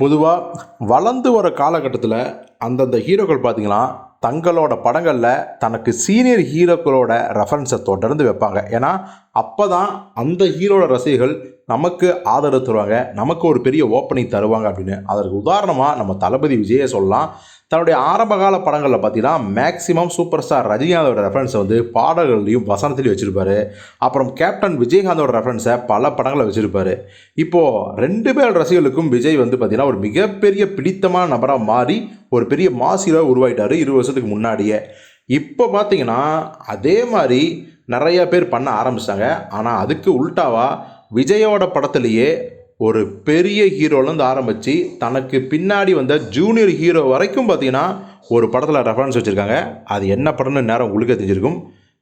பொதுவாக வளர்ந்து வர காலகட்டத்தில் அந்தந்த ஹீரோக்கள் பார்த்தீங்கன்னா தங்களோட படங்களில் தனக்கு சீனியர் ஹீரோக்களோட ரெஃபரன்ஸை தொடர்ந்து வைப்பாங்க. ஏன்னா அப்போ தான் அந்த ஹீரோட ரசிகர்கள் நமக்கு ஆதரவு தருவாங்க நமக்கு ஒரு பெரிய ஓப்பனிங் தருவாங்க அப்படின்னு. அதற்கு உதாரணமாக நம்ம தளபதி விஜயை சொல்லலாம். தன்னுடைய ஆரம்பகால படங்களில் பார்த்தீங்கன்னா மேக்ஸிமம் சூப்பர் ஸ்டார் ரஜினிகாந்தோட ரெஃபரன்ஸை வந்து பாடல்கள்லையும் வசனத்துலையும் வச்சுருப்பாரு. அப்புறம் கேப்டன் விஜயகாந்தோட ரெஃபரன்ஸை பல படங்களில் வச்சுருப்பாரு. இப்போது ரெண்டு பேர் ரசிகர்களுக்கும் விஜய் வந்து பார்த்திங்கன்னா ஒரு மிகப்பெரிய பிடித்தமான நபராக மாறி ஒரு பெரிய மாசிலாக உருவாயிட்டார் இருபது வருஷத்துக்கு முன்னாடியே. இப்போ பார்த்தீங்கன்னா அதே மாதிரி நிறைய பேர் பண்ண ஆரம்பிச்சிட்டாங்க. ஆனால் அதுக்கு உல்டாவா விஜயோட படத்துலேயே ஒரு பெரிய ஹீரோலேருந்து ஆரம்பித்து தனக்கு பின்னாடி வந்த ஜூனியர் ஹீரோ வரைக்கும் பார்த்தீங்கன்னா ஒரு படத்தில் ரெஃபரன்ஸ் வச்சுருக்காங்க. அது என்ன படம்னு நேரம் உங்களுக்கு தெரிஞ்சிருக்கும்.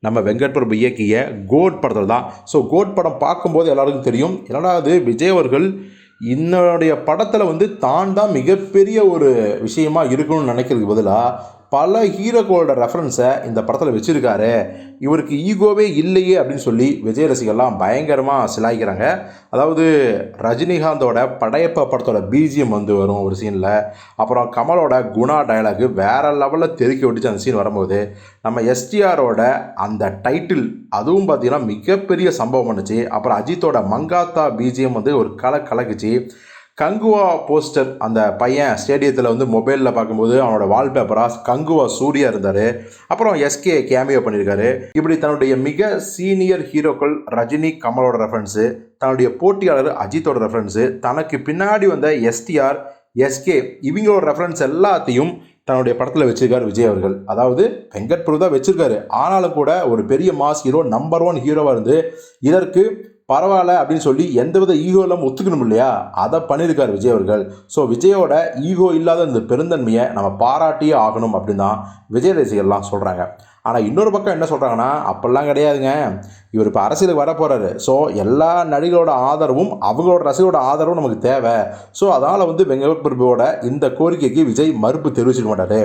நம்ம வெங்கட் பிரபு இயக்கிய கோட் படத்தில் தான். ஸோ கோட் படம் பார்க்கும்போது எல்லாருக்கும் தெரியும். என்னடா அது விஜய் அவர்கள் என்னுடைய படத்தில் வந்து தான் தான் மிகப்பெரிய ஒரு விஷயமாக இருக்கணும்னு நினைக்கிறதுக்கு பதிலாக பல ஹீரோக்களோட ரெஃபரன்ஸை இந்த படத்தில் வச்சுருக்காரு. இவருக்கு ஈகோவே இல்லையே அப்படின்னு சொல்லி விஜய் ரசிகர்லாம் பயங்கரமாக சிலாய்க்கிறாங்க. அதாவது ரஜினிகாந்தோட படையப்ப படத்தோட பிஜிஎம் வந்து வரும் ஒரு சீனில் அப்புறம் கமலோட குணா டயலாகு வேறு லெவலில் தெருக்கி விட்டுச்சு அந்த சீன் வரும்போது நம்ம எஸ்டிஆரோட அந்த டைட்டில் அதுவும் பார்த்திங்கன்னா மிகப்பெரிய சம்பவம் பண்ணுச்சு. அப்புறம் அஜித்தோட மங்காத்தா பிஜிஎம் வந்து ஒரு கலை கலக்குச்சு. கங்குவா போஸ்டர் அந்த பையன் ஸ்டேடியத்தில் வந்து மொபைலில் பார்க்கும்போது அவனோட வால்பேப்பராக கங்குவா சூர்யா இருந்தார். அப்புறம் எஸ்கே கேமியோ பண்ணியிருக்காரு இப்படி தன்னுடைய மிக சீனியர் ஹீரோக்கள் ரஜினி கமலோட ரெஃபரன்ஸு தன்னுடைய போட்டியாளர் அஜித்தோட ரெஃபரன்ஸு தனக்கு பின்னாடி வந்த எஸ்டிஆர் எஸ்கே இவங்களோட ரெஃபரன்ஸ் எல்லாத்தையும் தன்னுடைய படத்தில் வச்சிருக்காரு விஜய் அவர்கள். அதாவது வெங்கட் பிரபு தான் வச்சிருக்காரு. ஆனாலும் கூட ஒரு பெரிய மாஸ் ஹீரோ நம்பர் ஒன் ஹீரோவாக இருந்து இதற்கு பரவாயில்ல அப்படின்னு சொல்லி எந்தவித ஈகோ இல்லாமல் ஒத்துக்கணும் இல்லையா? அதை பண்ணியிருக்கார் விஜய் அவர்கள். ஸோ விஜயோட ஈகோ இல்லாத இந்த பெருந்தன்மையை நம்ம பாராட்டியே ஆகணும் அப்படின்னு தான் விஜய் ரசிகர்லாம் சொல்கிறாங்க ஆனால் இன்னொரு பக்கம் என்ன சொல்கிறாங்கன்னா அப்படிலாம் கிடையாதுங்க. இவர் இப்போ அரசியலுக்கு வர போகிறாரு ஸோ எல்லா நடிகரோட ஆதரவும் அவங்களோட ரசிகரோட ஆதரவும் நமக்கு தேவை. ஸோ அதனால் வந்து வெங்கட் பிரபுவோட இந்த கோரிக்கைக்கு விஜய் மறுப்பு தெரிவிச்சிக்க மாட்டார்.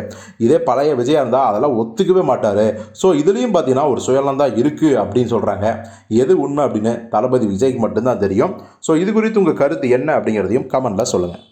இதே பழைய விஜயாக இருந்தால் அதெல்லாம் ஒத்துக்கவே மாட்டார். ஸோ இதுலேயும் பார்த்தீங்கன்னா ஒரு சுயலம் தான் இருக்குது அப்படின்னு சொல்கிறாங்க எது உண்மை அப்படின்னு தளபதி விஜய்க்கு மட்டும்தான் தெரியும். ஸோ இது குறித்து உங்கள் கருத்து என்ன அப்படிங்கிறதையும் கமெண்ட்டில் சொல்லுங்கள்